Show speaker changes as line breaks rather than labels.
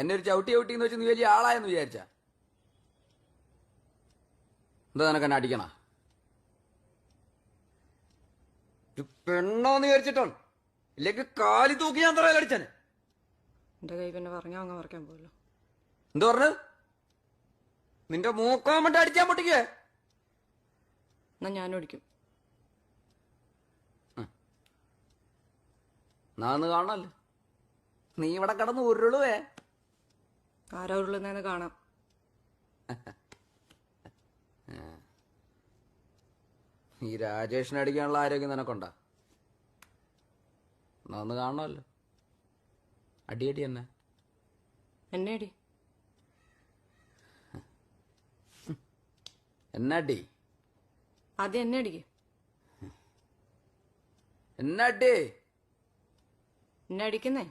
എന്നെ ഒരു ചവിട്ടി ചവിട്ടി എന്ന് വെച്ച് നീ വലിയ ആളായെന്ന് വിചാരിച്ച. എന്താ നിനക്ക് എന്നെ അടിക്കണ? പെണ്ണോന്ന് വിചാരിച്ചിട്ടാണ്. ഇല്ലെങ്കിൽ കാലി തൂക്കി ഞാൻ തറയിൽ അടിച്ചാനെ.
എന്റെ കൈ പിന്നെ പറഞ്ഞാ അങ്ങ് മറക്കാൻ പോയല്ലോ
എന്താ പറഞ്ഞത്? നിന്റെ മൂക്കാൻ വേണ്ടി അടിച്ചാൻ പൊട്ടിക്കേ
എന്നാ ഞാനും അടിക്കും.
നാന്ന് കാണണല്ലോ നീ ഇവിടെ കിടന്ന് ഉരുളുവേ.
ആരാ ഉരുളുന്നതെന്ന് കാണാം.
ഈ രാജേഷിനെ അടിക്കാനുള്ള ആരോഗ്യം നിനക്കുണ്ടാ? നന്ന് കാണണമല്ലോ. അടിയടി എന്നെ.
എന്നെ അടി.
എന്നാടി
അത് എന്നെ അടിക്ക്.
എന്നാടി
എന്നെ അടിക്കുന്നേ?